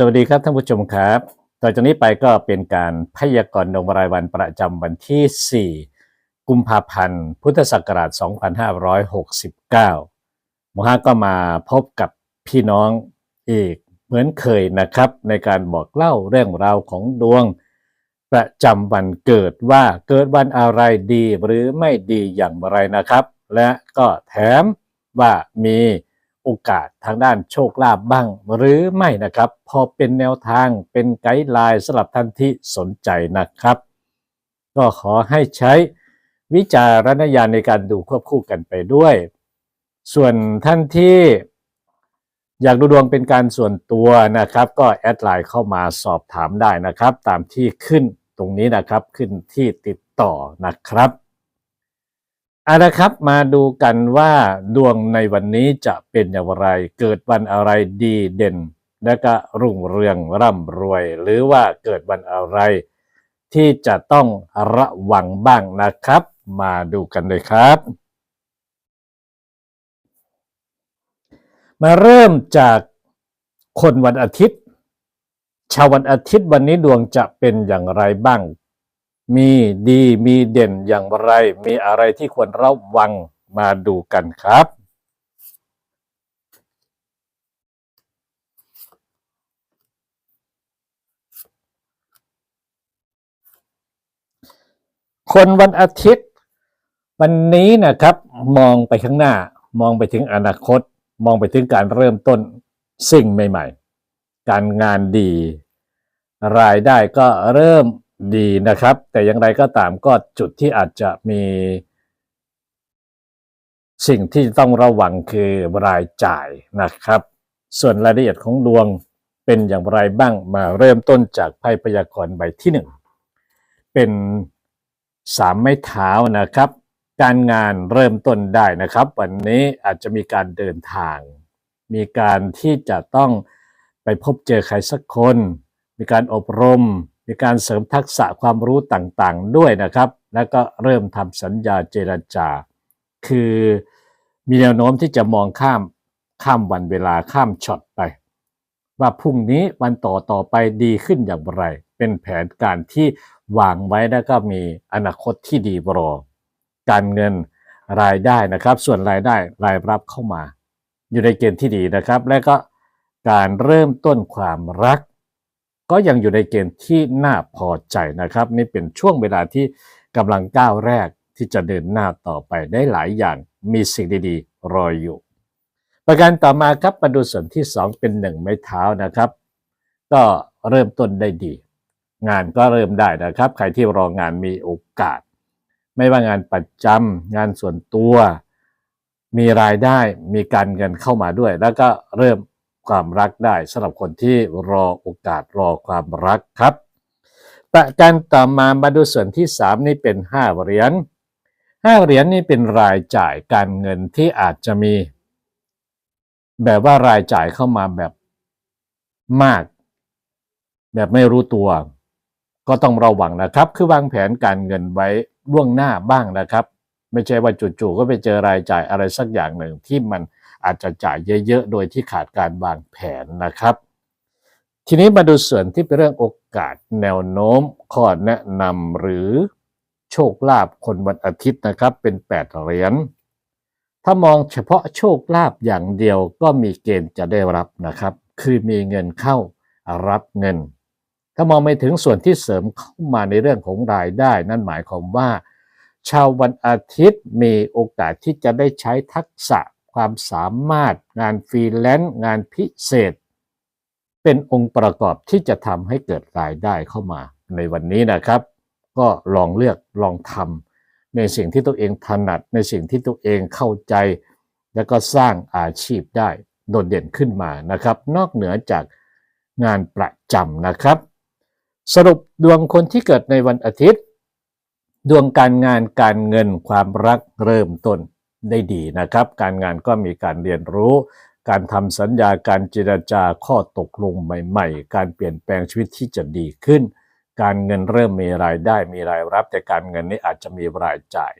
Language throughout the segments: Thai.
สวัสดีครับท่านผู้ชมครับ ต่อจากนี้ไปก็เป็นการพยากรณ์ดวงรายวันประจำวันที่ 4 กุมภาพันธ์ พุทธศักราช 2569มฮาก็มาพบกับพี่น้องอีกเหมือนเคยนะครับ ในการบอกเล่าเรื่องราวของดวงประจำวันเกิดว่าเกิดวันอะไรดีหรือไม่ดีอย่างไรนะครับ และก็แถมว่ามี โอกาสทางด้านโชคลาภบ้าง หรือไม่นะครับ พอเป็นแนวทางเป็นไกด์ไลน์สำหรับท่านที่สนใจนะครับ ก็ขอให้ใช้วิจารณญาณในการดูควบคู่กันไปด้วย ส่วนท่านที่อยากดูดวงเป็นการส่วนตัวนะครับ ก็แอดไลน์เข้ามาสอบถามได้นะครับ ตามที่ขึ้นตรงนี้นะครับขึ้นที่ติดต่อนะครับ เอาละครับมาดูกันว่าดวงในวันนี้จะเป็นอย่างไร เกิดวันอะไรดีเด่น และก็รุ่งเรืองร่ำรวย หรือว่าเกิดวันอะไร ที่จะต้องระวังบ้างนะครับ มาดูกันเลยครับ มาเริ่มจากคนวันอาทิตย์ ชาววันอาทิตย์วันนี้ดวงจะเป็นอย่างไรบ้าง มีดีมีเด่นอย่างไร มีอะไรที่ควรระวังมาดูกันครับ คนวันอาทิตย์ วันนี้นะครับ มองไปข้างหน้า มองไปถึงอนาคต มองไปถึงการเริ่มต้นสิ่งใหม่ ๆ การงานดี รายได้ก็เริ่ม ดีนะครับ แต่อย่างไรก็ตามก็จุดที่อาจจะมี สิ่งที่ต้องระวังคือรายจ่ายนะครับ ส่วนรายละเอียดของดวงเป็นอย่างไรบ้างมาเริ่มต้นจากไพ่พยากรณ์ใบที่หนึ่งเป็นสามไม้เท้านะครับ การงานเริ่มต้นได้นะครับ วันนี้อาจจะมีการเดินทาง มีการที่จะต้องไปพบเจอใครสักคน มีการอบรม มีการเสริมทักษะความรู้ต่างๆ ด้วยนะครับ แล้วก็เริ่มทำสัญญาเจรจา คือมีแนวโน้มที่จะมองข้ามข้ามวันเวลาข้ามช็อตไป ว่าพรุ่งนี้วันต่อต่อไปดีขึ้นอย่างไร เป็นแผนการที่วางไว้แล้วก็มีอนาคตที่ดีรอ การเงินรายได้นะครับ ส่วนรายได้รายรับเข้ามา อยู่ในเกณฑ์ที่ดีนะครับ และก็การเริ่มต้นความรัก ก็ยังอยู่ในเกณฑ์ที่น่าพอใจนะครับ นี่เป็นช่วงเวลาที่กำลังก้าวแรกที่จะเดินหน้าต่อไปได้หลายอย่างมีสิ่งดีๆ รออยู่ ประการต่อมาครับมาดูส่วนที่ 2 เป็นหนึ่งไม้เท้านะครับ ก็เริ่มต้นได้ดี งานก็เริ่มได้นะครับ ใครที่รองานมีโอกาส ไม่ว่างานประจำงานส่วนตัว มีรายได้มีการเงินเข้ามาด้วย แล้วก็เริ่ม ความรักได้สำหรับคนที่รอโอกาสรอความรักครับ ประการต่อมามาดูส่วนที่ 3 นี่เป็น 5 เหรียญ5เหรียญนี่เป็นรายจ่ายการเงินที่อาจจะมี แบบว่ารายจ่ายเข้ามาแบบมาก แบบไม่รู้ตัว ก็ต้องระวังนะครับ คือวางแผนการเงินไว้ล่วงหน้าบ้างนะครับ ไม่ใช่ว่าจู่ๆก็ไปเจอรายจ่ายอะไรสักอย่างหนึ่งที่มัน อาจจะจ่ายเยอะๆ โดยที่ขาดการวางแผนนะครับ ทีนี้มาดูส่วนที่เป็นเรื่องโอกาสแนวโน้มข้อแนะนำหรือโชคลาภคนวันอาทิตย์นะครับเป็น 8 เหรียญถ้ามองเฉพาะโชคลาภอย่างเดียวก็มีเกณฑ์จะได้รับนะครับ คือมีเงินเข้ารับเงิน ถ้ามองไปถึงส่วนที่เสริมเข้ามาในเรื่องของรายได้ นั่นหมายความว่า ชาววันอาทิตย์มีโอกาสที่จะได้ใช้ทักษะ ความสามารถ งานฟรีแลนซ์งานพิเศษ เป็นองค์ประกอบที่จะทำให้เกิดรายได้เข้ามาในวันนี้นะครับ ก็ลองเลือกลองทำในสิ่งที่ตัวเองถนัด ในสิ่งที่ตัวเองเข้าใจ แล้วก็สร้างอาชีพได้โดดเด่นขึ้นมานะครับ นอกเหนือจากงานประจำนะครับ สรุปดวงคนที่เกิดในวันอาทิตย์ ดวงการงานการเงินความรักเริ่มต้น ได้ดีนะครับ การงานก็มีการเรียนรู้ การทำสัญญาการเจรจาข้อตกลงใหม่ ๆ การเปลี่ยนแปลงชีวิตที่จะดีขึ้น การเงินเริ่มมีรายได้มีรายรับ แต่การเงินนี้อาจจะมีรายจ่าย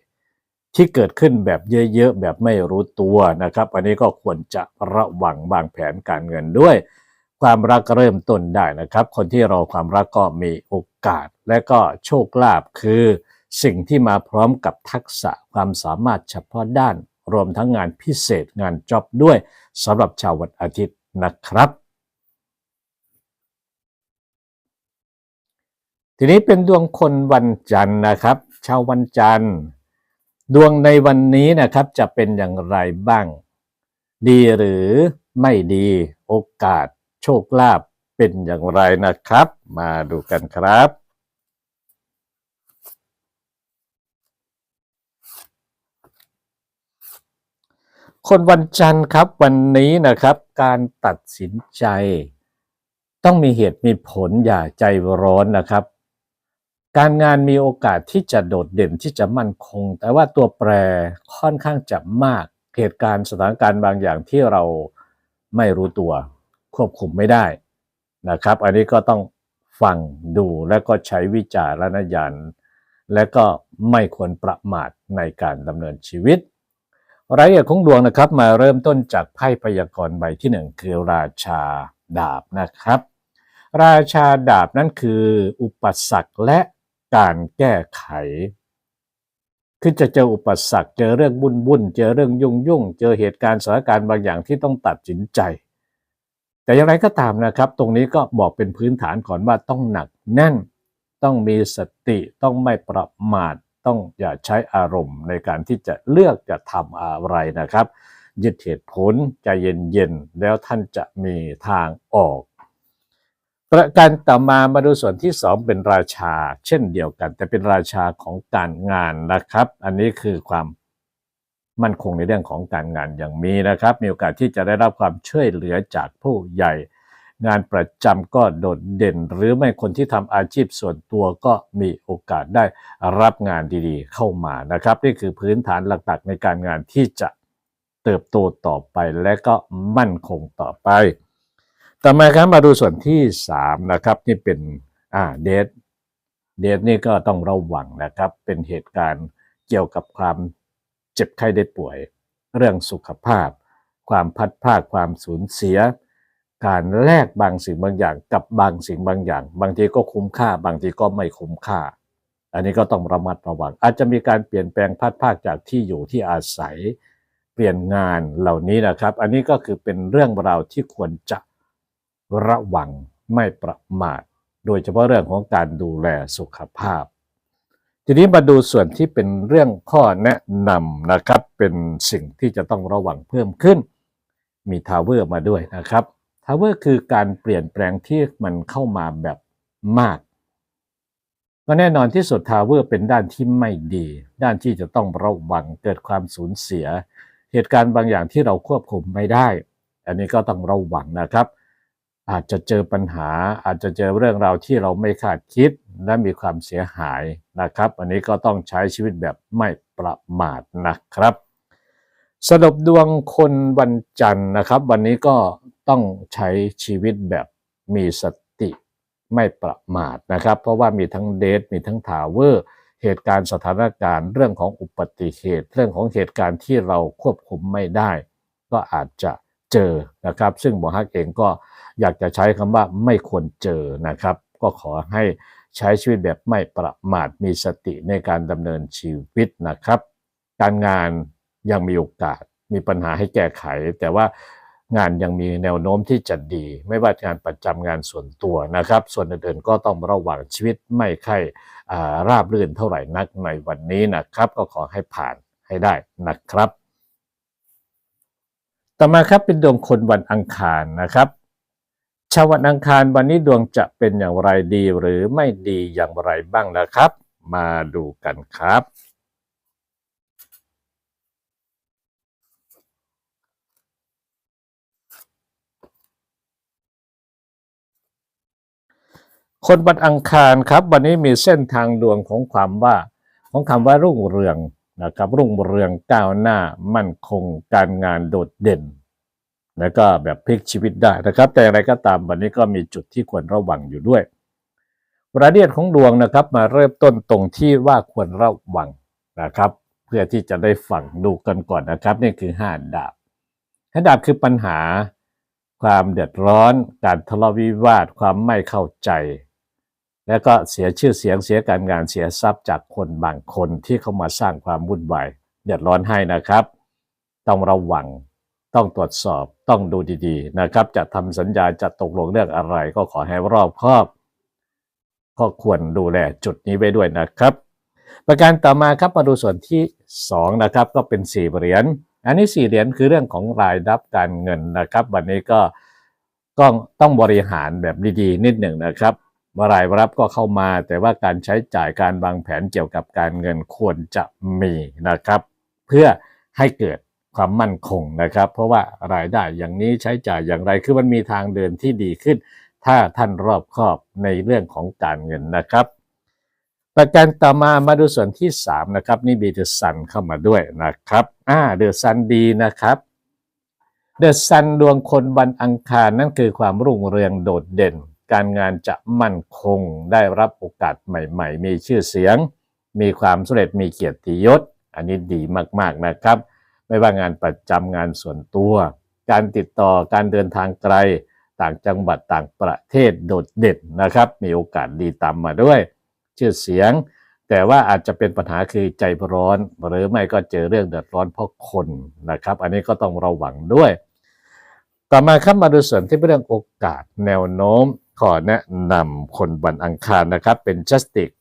ที่เกิดขึ้นแบบเยอะๆแบบไม่รู้ตัวนะครับ อันนี้ก็ควรจะระวังวางแผนการเงินด้วย ความรักเริ่มต้นได้นะครับ คนที่รอความรักก็มีโอกาส และก็โชคลาภคือ สิ่งที่มาพร้อมกับทักษะความสามารถเฉพาะด้าน รวมทั้งงานพิเศษงานจ็อบด้วยสำหรับชาววันอาทิตย์นะครับ ทีนี้เป็นดวงคนวันจันทร์นะครับ ชาววันจันทร์ ดวงในวันนี้นะครับจะเป็นอย่างไรบ้าง ดีหรือไม่ดีโอกาส โชคลาภเป็นอย่างไรนะครับ มาดูกันครับ คนวันจันทร์ครับวันนี้นะครับ การตัดสินใจ ต้องมีเหตุมีผลอย่าใจร้อนนะครับ การงานมีโอกาสที่จะโดดเด่นที่จะมั่นคง แต่ว่าตัวแปรค่อนข้างจะมาก เหตุการณ์สถานการณ์บางอย่างที่เราไม่รู้ตัว ควบคุมไม่ได้นะครับ อันนี้ก็ต้องฟังดูและก็ใช้วิจารณญาณและก็ไม่ควรประมาทในการดำเนินชีวิต รายละเอียดของดวงนะครับมาเริ่มต้นจากไพ่พยากรณ์ใบที่หนึ่งคือราชาดาบนะครับ ราชาดาบนั่นคืออุปสรรคและการแก้ไข คือจะเจออุปสรรคเจอเรื่องบุ่นบุ่นเจอเรื่องยุ่งยุ่งเจอเหตุการณ์สถานการณ์บางอย่างที่ต้องตัดสินใจ แต่อย่างไรก็ตามนะครับ ตรงนี้ก็บอกเป็นพื้นฐานก่อนว่าต้องหนักแน่น ต้องมีสติต้องไม่ประมาท ต้องอย่าใช้อารมณ์ในการที่จะเลือกจะทำอะไรนะครับ ยึดเหตุผลใจเย็นๆแล้วท่านจะมีทางออก ประการต่อมามาดูส่วนที่สองเป็นราชา เช่นเดียวกัน แต่เป็นราชาของการงานนะครับ อันนี้คือความมั่นคงในเรื่องของการงานอย่างมีนะครับ มีโอกาสที่จะได้รับความช่วยเหลือจากผู้ใหญ่ งานประจำก็โดดเด่น หรือไม่คนที่ทำอาชีพส่วนตัวก็มีโอกาสได้รับงานดีๆ เข้ามานะครับ นี่คือพื้นฐานหลักๆในการงานที่จะเติบโตต่อไปและก็มั่นคงต่อไป ต่อมาครับมาดูส่วนที่ 3 นะครับนี่เป็นอ่าเดทเดทนี่ก็ต้องระวังนะครับ เป็นเหตุการณ์เกี่ยวกับความเจ็บไข้ได้ป่วย เรื่องสุขภาพ ความพัดพลาดความสูญเสีย การแลกบางสิ่งบางอย่าง กับบางสิ่งบางอย่าง บางทีก็คุ้มค่า บางทีก็ไม่คุ้มค่า อันนี้ก็ต้องระมัดระวัง อาจจะมีการเปลี่ยนแปลงพัดภาคจากที่อยู่ที่อาศัยเปลี่ยนงานเหล่านี้นะครับ อันนี้ก็คือเป็นเรื่องราวที่ควรจะระวังไม่ประมาท โดยเฉพาะเรื่องของการดูแลสุขภาพ ทีนี้มาดูส่วนที่เป็นเรื่องข้อแนะนำนะครับ เป็นสิ่งที่จะต้องระวังเพิ่มขึ้น มีทาวเวอร์มาด้วยนะครับ ทาวเวอร์คือการเปลี่ยนแปลงที่มันเข้ามาแบบมากก็แน่นอนที่สุดทาวเวอร์เป็นด้านที่ไม่ดี ด้านที่จะต้องระวังเกิดความสูญเสีย เหตุการณ์บางอย่างที่เราควบคุมไม่ได้ อันนี้ก็ต้องระวังนะครับ อาจจะเจอปัญหาอาจจะเจอเรื่องราวที่เราไม่คาดคิดและมีความเสียหายนะครับ อันนี้ก็ต้องใช้ชีวิตแบบไม่ประมาทนะครับ สรุปดวงคนวันจันทร์นะครับ วันนี้ก็ ต้องใช้ชีวิตแบบมีสติไม่ประมาทนะครับ เพราะว่ามีทั้งเดทมีทั้งทาวเวอร์เหตุการณ์สถานการณ์เรื่องของอุบัติเหตุ เรื่องของเหตุการณ์ที่เราควบคุมไม่ได้ ก็อาจจะเจอนะครับ ซึ่งหมอฮักเองก็อยากจะใช้คำว่าไม่ควรเจอนะครับ ก็ขอให้ใช้ชีวิตแบบไม่ประมาทมีสติในการดำเนินชีวิตนะครับ การงานยังมีโอกาสมีปัญหาให้แก้ไข แต่ว่า งานยังมีแนวโน้มที่จะดี ไม่ว่างานประจำงานส่วนตัวนะครับ ส่วนอื่นๆก็ต้องระวังชีวิตไม่ค่อยราบรื่นเท่าไหร่นักในวันนี้นะครับ ก็ขอให้ผ่านให้ได้นะครับ ต่อมาครับเป็นดวงคนวันอังคารนะครับชาววันอังคารวันนี้ดวงจะเป็นอย่างไรดีหรือไม่ดีอย่างไรบ้างนะครับ มาดูกันครับ คนวันอังคารครับ วันนี้มีเส้นทางดวงของความว่า ของคำว่ารุ่งเรืองนะครับ รุ่งเรืองก้าวหน้ามั่นคงการงานโดดเด่น แล้วก็แบบพลิกชีวิตได้นะครับ แต่อย่างไรก็ตามวันนี้ก็มีจุดที่ควรระวังอยู่ด้วยรายละเอียดของดวงนะครับ มาเริ่มต้นตรงที่ว่าควรระวังนะครับ เพื่อที่จะได้ฟังดูกันก่อนนะครับ นี่คือห้าดาบห้าดาบคือปัญหา ความเดือดร้อน การทะเลาะวิวาท ความไม่เข้าใจ และก็เสียชื่อเสียงเสียการงานเสียทรัพย์จากคนบางคนที่เข้ามาสร้างความวุ่นวายเดือดร้อนให้นะครับ ต้องระวังต้องตรวจสอบต้องดูดีๆนะครับ จะทำสัญญาจะตกลงเรื่องอะไร ก็ขอให้รอบคอบก็ควรดูแลจุดนี้ไว้ด้วยนะครับ ประการต่อมาครับมาดูส่วนที่ 2 นะครับ ก็เป็นสี่เหรียญอันนี้สี่เหรียญคือเรื่องของรายรับการเงินนะครับ วันนี้ก็ก็ต้องบริหารแบบดีๆ นิดหนึ่งนะครับ รายรับก็เข้ามา แต่ว่าการใช้จ่ายการวางแผนเกี่ยวกับการเงินควรจะมีนะครับ เพื่อให้เกิดความมั่นคงนะครับ เพราะว่ารายได้อย่างนี้ใช้จ่ายอย่างไรคือมันมีทางเดินที่ดีขึ้น ถ้าท่านรอบคอบในเรื่องของการเงินนะครับ ประการต่อมามาดูส่วนที่ 3 นะครับนี่มีเดอะซันเข้ามาด้วยนะครับอ่าเดอะซันดีนะครับเดอะซันดวงคนวันอังคารนั่นคือความรุ่งเรืองโดดเด่น การงานจะมั่นคงได้รับโอกาสใหม่ๆ มีชื่อเสียง มีความสำเร็จมีเกียรติยศ อันนี้ดีมากๆนะครับ ไม่ว่างานประจำงานส่วนตัว การติดต่อการเดินทางไกล ต่างจังหวัดต่างประเทศโดดเด่นนะครับ มีโอกาสดีตามมาด้วย ชื่อเสียง แต่ว่าอาจจะเป็นปัญหาคือใจร้อน หรือไม่ก็เจอเรื่องเดือดร้อนเพราะคนนะครับ อันนี้ก็ต้องระวังด้วย ต่อมาครับมาดูส่วนที่เป็นเรื่องโอกาสแนวโน้ม ขอแนะนำคนวันอังคารนะครับเป็น justice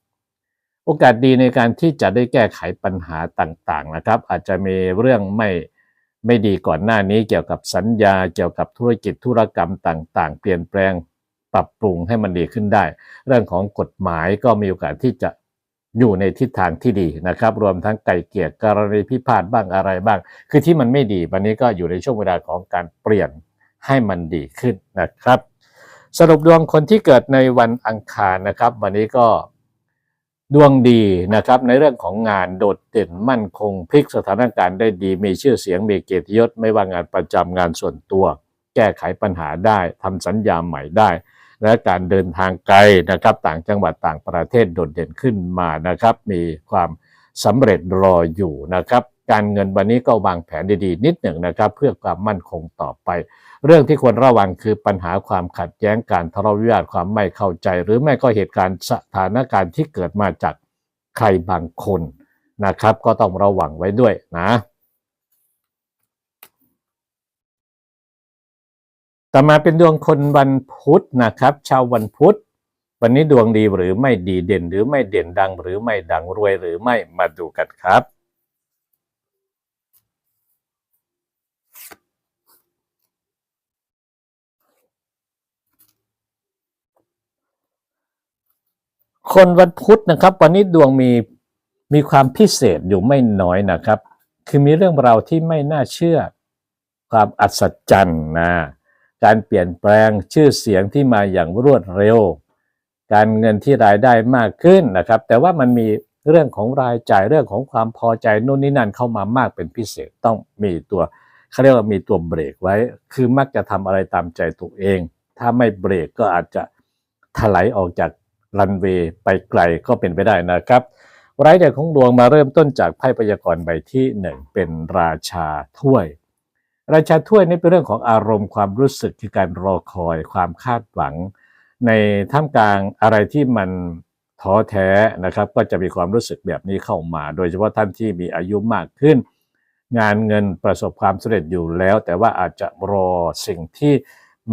โอกาสดีในการที่จะได้แก้ไขปัญหาต่างๆนะครับ อาจจะมีเรื่องไม่ไม่ดีก่อนหน้านี้เกี่ยวกับสัญญาเกี่ยวกับธุรกิจธุรกรรมต่างๆ เปลี่ยนแปลงปรับปรุงให้มันดีขึ้นได้ เรื่องของกฎหมายก็มีโอกาสที่จะอยู่ในทิศทางที่ดีนะครับ รวมทั้งไก่เกลี่ยกรณีพิพาทบ้างอะไรบ้าง คือที่มันไม่ดีวันนี้ก็อยู่ในช่วงเวลาของการเปลี่ยนให้มันดีขึ้นนะครับ สรุปดวงคนที่เกิดในวันอังคารนะครับ วันนี้ก็ดวงดีนะครับ ในเรื่องของงานโดดเด่นมั่นคงพลิกสถานการณ์ได้ดีมีชื่อเสียงมีเกียรติยศไม่ว่างานประจำงานส่วนตัว แก้ไขปัญหาได้ทำสัญญาใหม่ได้ และการเดินทางไกลนะครับ ต่างจังหวัดต่างประเทศโดดเด่นขึ้นมานะครับ มีความสำเร็จรออยู่นะครับ การเงินวันนี้ก็วางแผนดีๆ นิดหนึ่งนะครับ เพื่อความมั่นคงต่อไป เรื่องที่ควรระวังคือปัญหาความขัดแย้งการทะเลาะวิวาทความไม่เข้าใจ หรือไม่ก็เหตุการณ์สถานการณ์ที่เกิดมาจากใครบางคนนะครับ ก็ต้องระวังไว้ด้วยนะต่อมาเป็นดวงคนวันพุธนะครับชาววันพุธวันนี้ดวงดีหรือไม่ดีเด่นหรือไม่เด่นดังหรือไม่ดังรวยหรือไม่มาดูกันครับ คนวันพุธนะครับ วันนี้ดวงมีมีความพิเศษอยู่ไม่น้อยนะครับ คือมีเรื่องราวที่ไม่น่าเชื่อ ความอัศจรรย์นะการเปลี่ยนแปลงชื่อเสียงที่มาอย่างรวดเร็ว การเงินที่รายได้มากขึ้นนะครับ แต่ว่ามันมีเรื่องของรายจ่ายเรื่องของความพอใจนู่นนี่นั่นเข้ามามากเป็นพิเศษต้องมีตัวเขาเรียกว่ามีตัวเบรกไว้ คือมักจะทำอะไรตามใจตัวเอง ถ้าไม่เบรกก็อาจจะถลายออกจาก รันเวย์ไปไกลก็เป็นไปได้นะครับรายเดือนของดวงมาเริ่มต้นจากไพ่พยากรณ์ใบที่หนึ่งเป็นราชาถ้วย ราชาถ้วยนี่เป็นเรื่องของอารมณ์ความรู้สึกคือการรอคอยความคาดหวัง ในท่ามกลางอะไรที่มันท้อแท้นะครับ ก็จะมีความรู้สึกแบบนี้เข้ามา โดยเฉพาะท่านที่มีอายุมากขึ้น งานเงินประสบความสำเร็จอยู่แล้ว แต่ว่าอาจจะรอสิ่งที่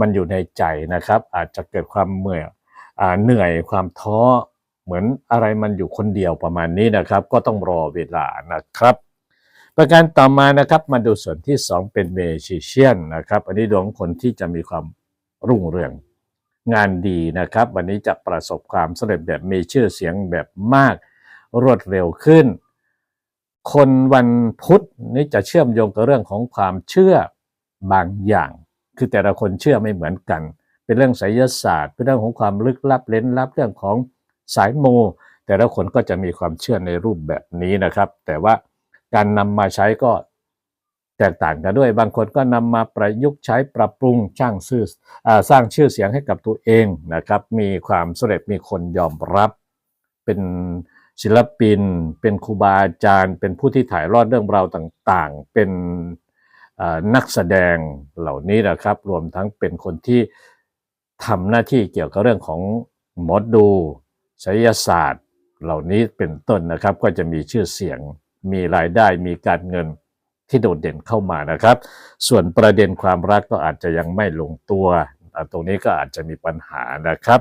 มันอยู่ในใจนะครับ อาจจะเกิดความเมื่อย เหนื่อยความท้อเหมือนอะไรมันอยู่คนเดียวประมาณนี้นะครับ ก็ต้องรอเวลานะครับ ประการต่อมานะครับมาดูส่วนที่ 2 เป็นเมจิเชียนนะครับ อันนี้ดวงคนที่จะมีความรุ่งเรืองงานดีนะครับ วันนี้จะประสบความสำเร็จแบบมีชื่อเสียงแบบมาก รวดเร็วขึ้น คนวันพุธนี่จะเชื่อมโยงกับเรื่องของความเชื่อบางอย่าง คือแต่ละคนเชื่อไม่เหมือนกัน เป็นเรื่องไสยศาสตร์ เป็นเรื่องของความลึกลับเล้นลับเรื่องของสายโม แต่ละคนก็จะมีความเชื่อในรูปแบบนี้นะครับ แต่ว่าการนำมาใช้ก็แตกต่างกันด้วย บางคนก็นำมาประยุกต์ใช้ปรับปรุงสร้างชื่อสร้างชื่อเสียงให้กับตัวเองนะครับ มีความสำเร็จมีคนยอมรับ เป็นศิลปิน เป็นครูบาอาจารย์ เป็นผู้ที่ถ่ายรอดเรื่องราวต่างๆ เป็นนักแสดงเหล่านี้นะครับ รวมทั้งเป็นคนที่ ทำหน้าที่เกี่ยวกับเรื่องของหมอดูไสยศาสตร์ เหล่านี้เป็นต้นนะครับ ก็จะมีชื่อเสียง มีรายได้มีการเงินที่โดดเด่นเข้ามานะครับ ส่วนประเด็นความรักก็อาจจะยังไม่ลงตัวตรงนี้ก็อาจจะมีปัญหานะครับ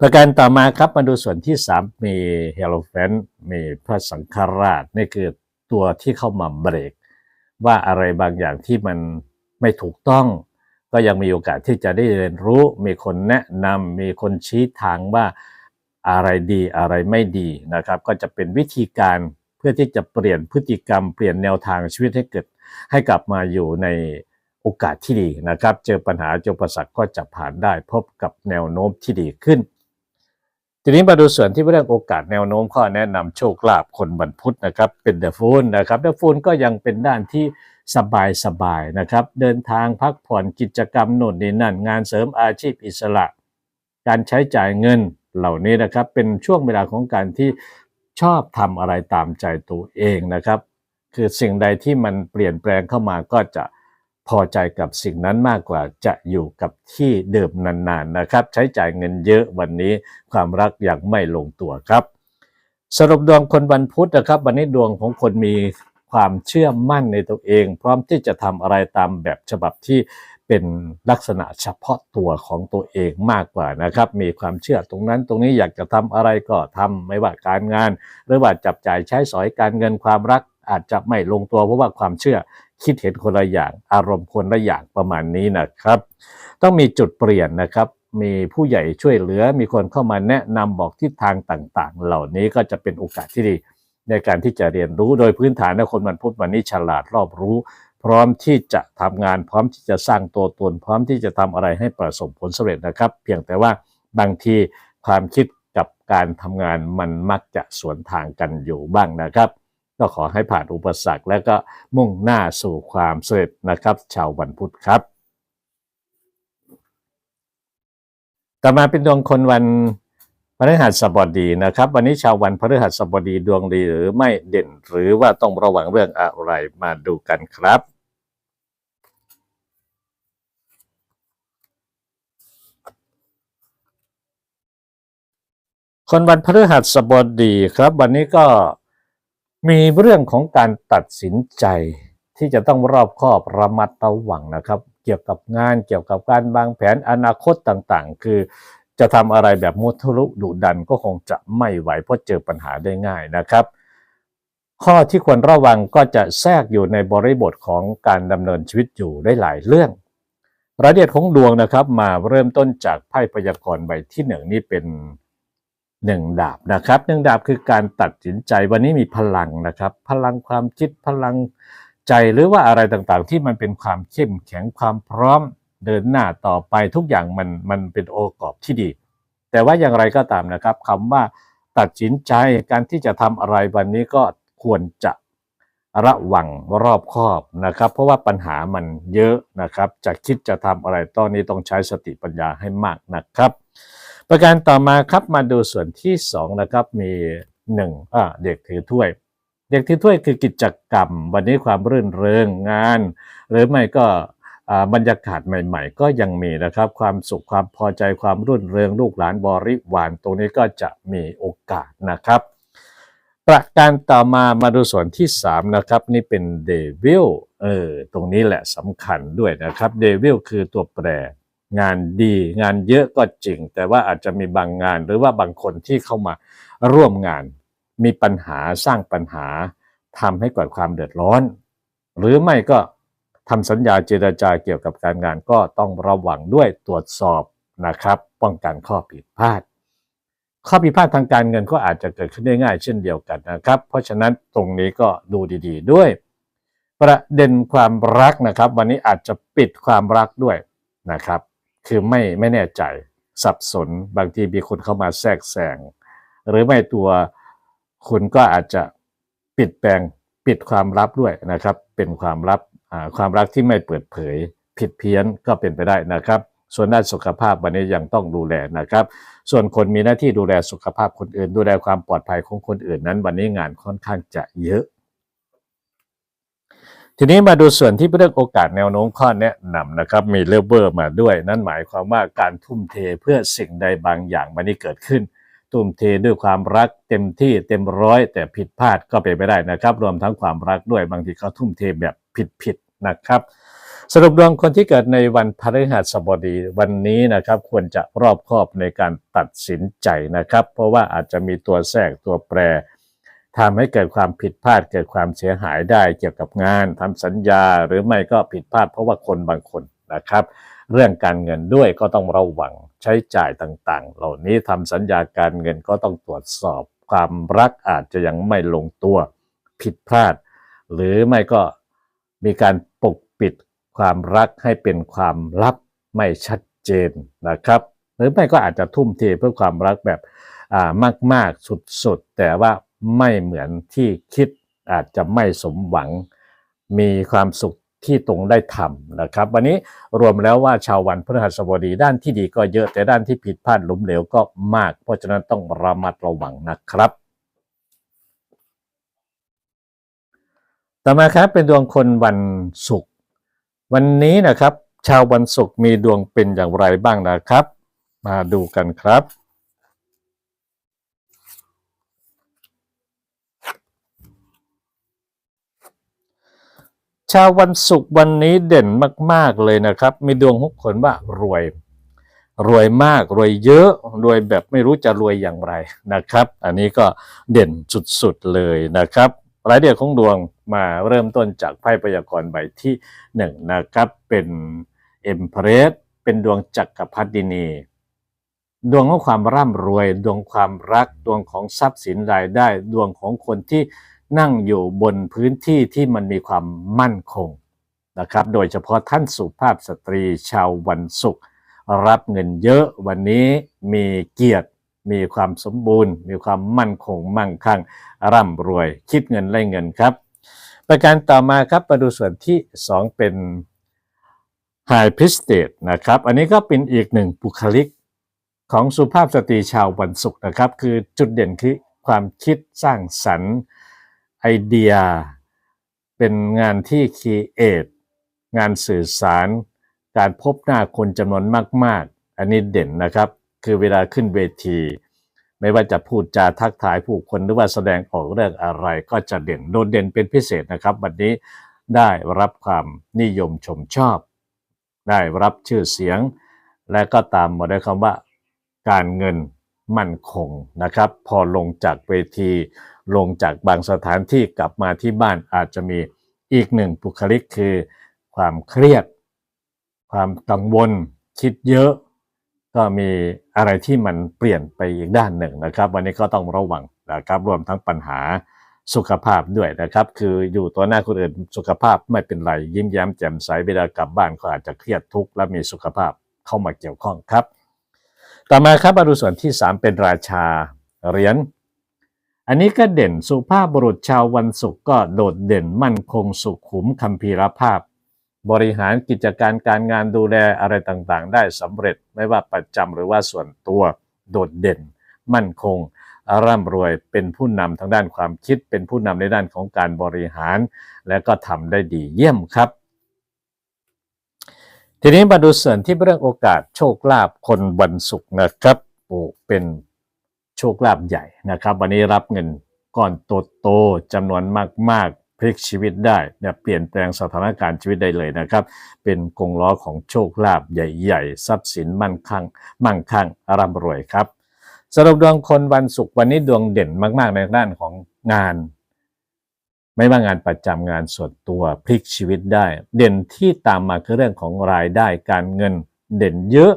ประการต่อมาครับมาดูส่วนที่ 3 มีเฮโลแฟนมีพระสังฆราชนี่คือตัวที่เข้ามาเบรก ว่าอะไรบางอย่างที่มันไม่ถูกต้อง ก็ยังมีโอกาสที่จะได้เรียนรู้ มีคนแนะนำมีคนชี้ทางว่าอะไรดีอะไรไม่ดีนะครับ ก็จะเป็นวิธีการเพื่อที่จะเปลี่ยนพฤติกรรมเปลี่ยนแนวทางชีวิตให้เกิด ให้กลับมาอยู่ในโอกาสที่ดีนะครับ เจอปัญหาเจอประสักก็จะผ่านได้พบกับแนวโน้มที่ดีขึ้น ทีนี้มาดูส่วนที่เรื่องโอกาสแนวโน้มข้อแนะนำโชคลาภคนบรรพุธนะครับ เป็นเดฟูนนะครับเดฟูนก็ยังเป็นด้านที่ สบายสบายๆนะครับ เดินทางพักผ่อนกิจกรรมโน่นนี่นั่น งานเสริมอาชีพอิสระ การใช้จ่ายเงินเหล่านี้นะครับ เป็นช่วงเวลาของการที่ชอบทำอะไรตามใจตัวเองนะครับ คือสิ่งใดที่มันเปลี่ยนแปลงเข้ามาก็จะพอใจกับสิ่งนั้นมากกว่าจะอยู่กับที่เดิมนานๆนะครับ ใช้จ่ายเงินเยอะวันนี้ความรักยังไม่ลงตัวครับ สรุปดวงคนวันพุธนะครับ วันนี้ดวงของคนมี ความเชื่อมั่นในตัวเอง พร้อมที่จะทำอะไรตามแบบฉบับที่เป็นลักษณะเฉพาะตัวของตัวเองมากกว่านะครับ มีความเชื่อตรงนั้นตรงนี้อยากจะทำอะไรก็ทำไม่ว่าการงาน หรือว่าจับจ่ายใช้สอยการเงินความรักอาจจะไม่ลงตัวเพราะว่าความเชื่อคิดเห็นคนละอย่างอารมณ์คนละอย่างประมาณนี้นะครับ ต้องมีจุดเปลี่ยนนะครับ มีผู้ใหญ่ช่วยเหลือมีคนเข้ามาแนะนำบอกทิศทางต่างๆ เหล่านี้ก็จะเป็นโอกาสที่ดี ในการที่จะเรียนรู้โดยพื้นฐานนะคนวันพุธวันนี้ฉลาดรอบรู้ พร้อมที่จะทำงาน พร้อมที่จะสร้างตัวตน พร้อมที่จะทำอะไรให้ประสบผลสำเร็จนะครับ เพียงแต่ว่าบางทีความคิดกับการทำงานมันมักจะสวนทางกันอยู่บ้างนะครับก็ขอให้ผ่านอุปสรรคและก็มุ่งหน้าสู่ความสำเร็จนะครับ ชาววันพุธครับ ต่อมาเป็นดวงคนวัน พฤหัสบดีนะครับ วันนี้ชาววันพฤหัสบดีดวงดีหรือไม่เด่น หรือว่าต้องระวังเรื่องอะไรมาดูกันครับ คนวันพฤหัสบดีครับ วันนี้ก็มีเรื่องของการตัดสินใจที่จะต้องรอบคอบระมัดระวังนะครับ เกี่ยวกับงานเกี่ยวกับการวางแผนอนาคตต่างๆ คือ จะทำอะไรแบบมุทุรุดุดันก็คงจะไม่ไหวเพราะเจอปัญหาได้ง่ายนะครับ ข้อที่ควรระวังก็จะแทรกอยู่ในบริบทของการดำเนินชีวิตอยู่ได้หลายเรื่องรายละเอียดของดวงนะครับมาเริ่มต้นจากไพ่พยากรณ์ใบที่หนึ่งนี่เป็นหนึ่งดาบนะครับหนึ่งดาบคือการตัดสินใจวันนี้มีพลังนะครับ พลังความคิดพลังใจหรือว่าอะไรต่างๆ ที่มันเป็นความเข้มแข็งความพร้อม เดินหน้าต่อไปทุกอย่างมันมันเป็นโอกาสที่ดี แต่ว่าอย่างไรก็ตามนะครับคำว่าตัดสินใจการที่จะทำอะไรวันนี้ก็ควรจะระวังรอบคอบนะครับ เพราะว่าปัญหามันเยอะนะครับ จะคิดจะทำอะไรตอนนี้ต้องใช้สติปัญญาให้มากนะครับ ประการต่อมาครับมาดูส่วนที่สองนะครับมีหนึ่งอ่าเด็กถือถ้วย เด็กถือถ้วยคือกิจกรรม วันนี้ความรื่นเริงงาน หรือไม่ก็ บรรยากาศใหม่ๆ ก็ยังมีนะครับ ความสุขความพอใจความรื่นเริงลูกหลานบริวารตรงนี้ก็จะมีโอกาสนะครับ ประการต่อมามาดูส่วนที่ 3 นะครับ นี่เป็นเดวิลเออตรงนี้แหละสำคัญด้วยนะครับเดวิลคือตัวแปร งานดีงานเยอะก็จริง แต่ว่าอาจจะมีบางงานหรือว่าบางคนที่เข้ามาร่วมงาน มีปัญหาสร้างปัญหาทำให้เกิดความเดือดร้อน หรือไม่ก็ ทำสัญญาเจรจาเกี่ยวกับการงานก็ต้องระวังด้วยตรวจสอบนะครับ ป้องกันข้อผิดพลาด ข้อผิดพลาดทางการเงินก็อาจจะเกิดขึ้นได้ง่ายเช่นเดียวกันนะครับ เพราะฉะนั้นตรงนี้ก็ดูดี ๆ ด้วย ประเด็นความรักนะครับ วันนี้อาจจะปิดความรักด้วยนะครับ คือไม่ไม่แน่ใจสับสนบางทีมีคนเข้ามาแทรกแซงหรือไม่ตัวคุณก็อาจจะปิดแปลงปิดความลับด้วยนะครับ เป็นความลับ ความรักที่ไม่เปิดเผย ผิดเพี้ยนก็เป็นไปได้นะครับ ส่วนด้านสุขภาพวันนี้ยังต้องดูแลนะครับ ส่วนคนมีหน้าที่ดูแลสุขภาพคนอื่น ดูแลความปลอดภัยของคนอื่นนั้น วันนี้งานค่อนข้างจะเยอะ ทีนี้มาดูส่วนที่เรื่องโอกาสแนวโน้มข้อแนะนำนะครับ มีเลเวอร์มาด้วย นั่นหมายความว่าการทุ่มเทเพื่อสิ่งใดบางอย่างมันนี่เกิดขึ้นทุ่มเทด้วยความรักเต็มที่เต็มร้อย แต่ผิดพลาดก็เป็นไปได้นะครับ รวมทั้งความรักด้วยบางทีเขาทุ่มเทแบบ ผิดๆนะครับ สรุปดวงคนที่เกิดในวันพฤหัสบดีวันนี้นะครับควรจะรอบคอบในการตัดสินใจนะครับ เพราะว่าอาจจะมีตัวแทรกตัวแปรทำให้เกิดความผิดพลาดเกิดความเสียหายได้เกี่ยวกับงานทำสัญญาหรือไม่ก็ผิดพลาดเพราะว่าคนบางคนนะครับ เรื่องการเงินด้วยก็ต้องระวังใช้จ่ายต่างๆ เหล่านี้ทำสัญญาการเงินก็ต้องตรวจสอบ ความรักอาจจะยังไม่ลงตัวผิดพลาด หรือไม่ก็ มีการปกปิดความรักให้เป็นความลับไม่ชัดเจนนะครับ หรือไม่ก็อาจจะทุ่มเทเพื่อความรักแบบอ่ามาก ๆ สุด ๆ แต่ว่าไม่เหมือนที่คิดอาจจะไม่สมหวัง มีความสุขที่ตรงได้ทำนะครับ วันนี้รวมแล้วว่าชาววันพฤหัสบดีด้านที่ดีก็เยอะแต่ด้านที่ผิดพลาดหลุมเหลวก็มาก เพราะฉะนั้นต้องระมัดระวังนะครับ ต่อมาครับเป็นดวงคนวันศุกร์วันนี้นะครับ ชาววันศุกร์มีดวงเป็นอย่างไรบ้างนะครับ มาดูกันครับชาววันศุกร์วันนี้เด่นมาก ๆ เลยนะครับ มีดวงหุกขนว่ารวย รวยมากรวยเยอะ รวยแบบไม่รู้จะรวยอย่างไรนะครับ อันนี้ก็เด่นสุด ๆ เลยนะครับ รายละเอียดของดวง มาเริ่มต้นจากไพ่พยากรณ์ใบที่หนึ่งนะครับเป็นเอ็มเพรสเป็นดวงจักรพรรดินี ดวงของความร่ำรวย ดวงความรัก ดวงของทรัพย์สินรายได้ ดวงของคนที่นั่งอยู่บนพื้นที่ที่มันมีความมั่นคงนะครับ โดยเฉพาะท่านสุภาพสตรีชาววันศุกร์รับเงินเยอะวันนี้มีเกียรติมีความสมบูรณ์ มีความมั่นคงมั่งคั่ง ร่ำรวย คิดเงินไล่เงินครับ ประการต่อมาครับมาดูส่วนที่ 2 เป็น High p r i e s t e นะครับ อันนี้ก็เป็นอีกหนึ่งบุคลิกของสุภาพสตรีชาววันศุกร์นะครับ คือจุดเด่นคือความคิดสร้างสรรค์ไอเดีย เป็นงานที่คีเอทงานสื่อสาร การพบหน้าคนจำนวนมาก ๆ อันนี้เด่นนะครับ คือเวลาขึ้นเวที ไม่ว่าจะพูดจาทักทายผู้คนหรือว่าแสดงออกเรื่องอะไร ก็จะเด่นโดดเด่นเป็นพิเศษนะครับวันนี้ได้รับความนิยมชมชอบ ได้รับชื่อเสียง และก็ตามมาด้วยคำว่า การเงินมั่นคงนะครับ พอลงจากเวที ลงจากบางสถานที่กลับมาที่บ้านอาจจะมีอีกหนึ่งบุคลิกคือ ความเครียด ความกังวล คิดเยอะ ก็มีอะไรที่มันเปลี่ยนไปอีกด้านหนึ่งนะครับ วันนี้ก็ต้องระวังนะครับรวมทั้งปัญหาสุขภาพด้วยนะครับ คืออยู่ตัวหน้าคนอื่นสุขภาพไม่เป็นไรยิ้มแย้มแจ่มใสเวลากลับบ้านก็อาจจะเครียดทุกข์และมีสุขภาพเข้ามาเกี่ยวข้องครับ ต่อมาครับมาดูส่วนที่ 3 เป็นราชาเหรียญอันนี้ก็เด่นสุภาพบุรุษชาววันศุกร์ก็โดดเด่นมั่นคงสุขุมคัมภีรภาพ บริหารกิจการการงานดูแลอะไรต่างๆ ได้สำเร็จไม่ว่าประจำหรือว่าส่วนตัวโดดเด่น มั่นคง ร่ำรวยเป็นผู้นำทางด้านความคิด เป็นผู้นำในด้านของการบริหาร และก็ทำได้ดีเยี่ยมครับ ทีนี้มาดูส่วนที่เรื่องโอกาสโชคลาภคนวันศุกร์นะครับโอ้เป็นโชคลาภใหญ่นะครับ วันนี้รับเงินก้อนโตๆจำนวนมากๆ พลิกชีวิตได้เนี่ยเปลี่ยนแปลงสถานการณ์ชีวิตได้เลยนะครับ เป็นกงล้อของโชคลาภใหญ่ๆ ทรัพย์สินมั่นคงมั่งคั่งร่ำรวยครับสรุปดวงคนวันศุกร์วันนี้ดวงเด่นมากๆในด้านของงาน ไม่ว่างานประจำงานส่วนตัวพลิกชีวิตได้ เด่นที่ตามมาคือเรื่องของรายได้การเงินเด่นเยอะ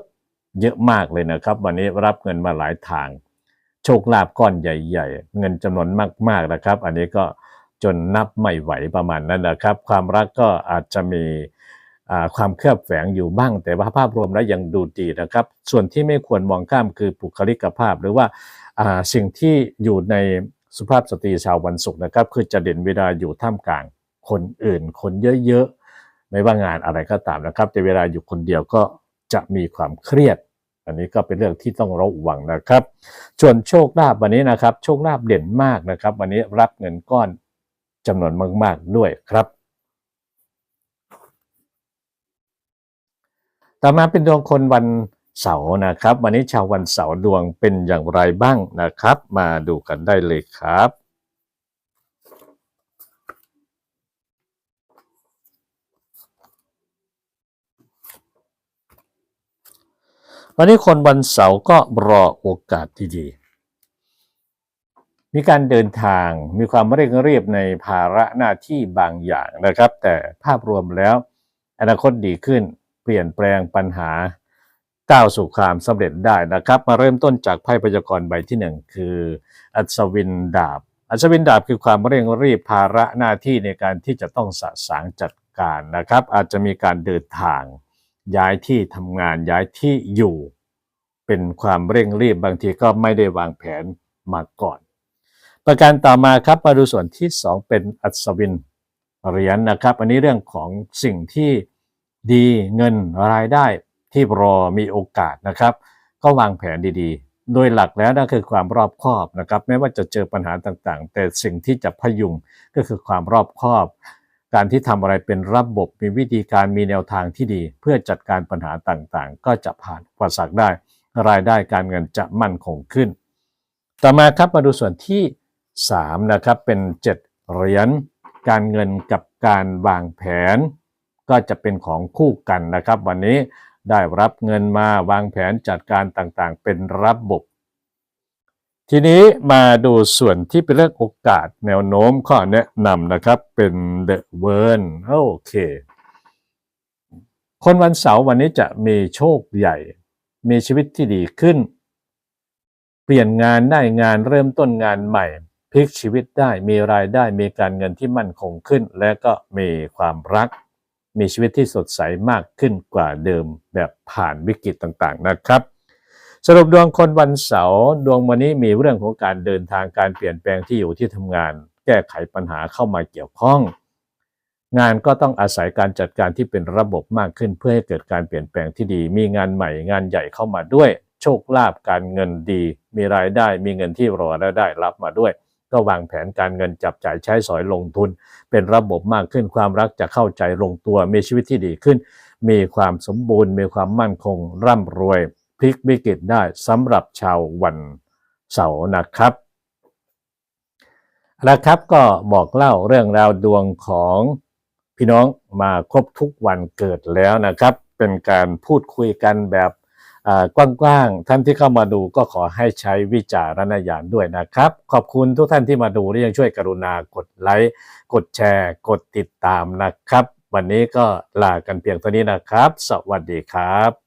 เยอะมากเลยนะครับ วันนี้รับเงินมาหลายทาง โชคลาภก้อนใหญ่ ๆ เงินจำนวนมากๆนะครับ อันนี้ก็ จนนับไม่ไหวประมาณนั้นนะครับ ความรักก็อาจจะมีความเคลือบแฝงอยู่บ้าง แต่ว่าภาพรวมแล้วยังดูดีนะครับ ส่วนที่ไม่ควรมองข้ามคือบุคลิกภาพ หรือว่าอ่าสิ่งที่อยู่ในสุภาพสตรีชาววันศุกร์นะครับ คือจะเด่นเวลาอยู่ท่ามกลางคนอื่น คนเยอะๆ ไม่ว่างานอะไรก็ตามนะครับ แต่เวลาอยู่คนเดียวก็จะมีความเครียด อันนี้ก็เป็นเรื่องที่ต้องระวังนะครับส่วนโชคลาภวันนี้นะครับ โชคลาภเด่นมากนะครับ วันนี้รับเงินก้อน จำนวนมาก ๆ ด้วยครับ ต่อมาเป็นดวงคนวันเสาร์นะครับ วันนี้ชาววันเสาร์ดวงเป็นอย่างไรบ้างนะครับ มาดูกันได้เลยครับวันนี้คนวันเสาร์ก็รอโอกาสดีๆ มีการเดินทางมีความเร่งรีบในภาระหน้าที่บางอย่างนะครับ แต่ภาพรวมแล้วอนาคตดีขึ้น เปลี่ยนแปลงปัญหาก้าวสู่ความสำเร็จได้นะครับ มาเริ่มต้นจากไพ่พยากรณ์ใบที่หนึ่งคืออัศวินดาบ อัศวินดาบคือความเร่งรีบภาระหน้าที่ในการที่จะต้องสะสางจัดการนะครับ อาจจะมีการเดินทาง ย้ายที่ทำงานย้ายที่อยู่ เป็นความเร่งรีบบางทีก็ไม่ได้วางแผนมาก่อน ประการต่อมาครับมาดูส่วนที่ 2 เป็นอัศวินเหรียญนะครับ อันนี้เรื่องของสิ่งที่ดีเงินรายได้ที่รอมีโอกาสนะครับ ก็วางแผนดีๆ โดยหลักแล้วนั่นคือความรอบคอบนะครับไม่ว่าจะเจอปัญหาต่างๆ แต่สิ่งที่จะพยุงก็คือความรอบคอบ การที่ทำอะไรเป็นระบบมีวิธีการมีแนวทางที่ดี เพื่อจัดการปัญหาต่างๆ ก็จะผ่านอุปสรรคได้ รายได้การเงินจะมั่นคงขึ้น ต่อมาครับมาดูส่วนที่ 3นะครับเป็น 7 เหรียญการเงินกับการวางแผน ก็จะเป็นของคู่กันนะครับ วันนี้ได้รับเงินมาวางแผนจัดการต่างๆ เป็นระบบ ทีนี้มาดูส่วนที่เป็นเรื่องโอกาสแนวโน้มข้อแนะนำนะครับเป็น The w o r n โอเค คนวันเสาร์วันนี้จะมีโชคใหญ่ มีชีวิตที่ดีขึ้น เปลี่ยนงานได้งานเริ่มต้นงานใหม่ พลิกชีวิตได้มีรายได้มีการเงินที่มั่นคงขึ้น และก็มีความรัก มีชีวิตที่สดใสมากขึ้นกว่าเดิมแบบผ่านวิกฤตต่างๆนะครับ สรุปดวงคนวันเสาร์ดวงวันนี้มีเรื่องของการเดินทางการเปลี่ยนแปลงที่อยู่ที่ทำงาน แก้ไขปัญหาเข้ามาเกี่ยวข้อง งานก็ต้องอาศัยการจัดการที่เป็นระบบมากขึ้น เพื่อให้เกิดการเปลี่ยนแปลงที่ดี มีงานใหม่งานใหญ่เข้ามาด้วย โชคลาภการเงินดี มีรายได้มีเงินที่รอและได้รับมาด้วย ก็วางแผนการเงินจับจ่ายใช้สอยลงทุน เป็นระบบมากขึ้นความรักจะเข้าใจลงตัว มีชีวิตที่ดีขึ้น มีความสมบูรณ์ มีความมั่นคง ร่ำรวย พลิกวิกฤตได้สำหรับชาววันเสาร์นะครับนะครับก็บอกเล่าเรื่องราวดวงของพี่น้องมาครบทุกวันเกิดแล้วนะครับ เป็นการพูดคุยกันแบบ กว้างๆท่านที่เข้ามาดูก็ขอให้ใช้วิจารณญาณด้วยนะครับ ขอบคุณทุกท่านที่มาดูและยังช่วยกรุณากดไลค์กดแชร์ กดติดตามนะครับ วันนี้ก็ลากันเพียงเท่านี้นะครับ สวัสดีครับ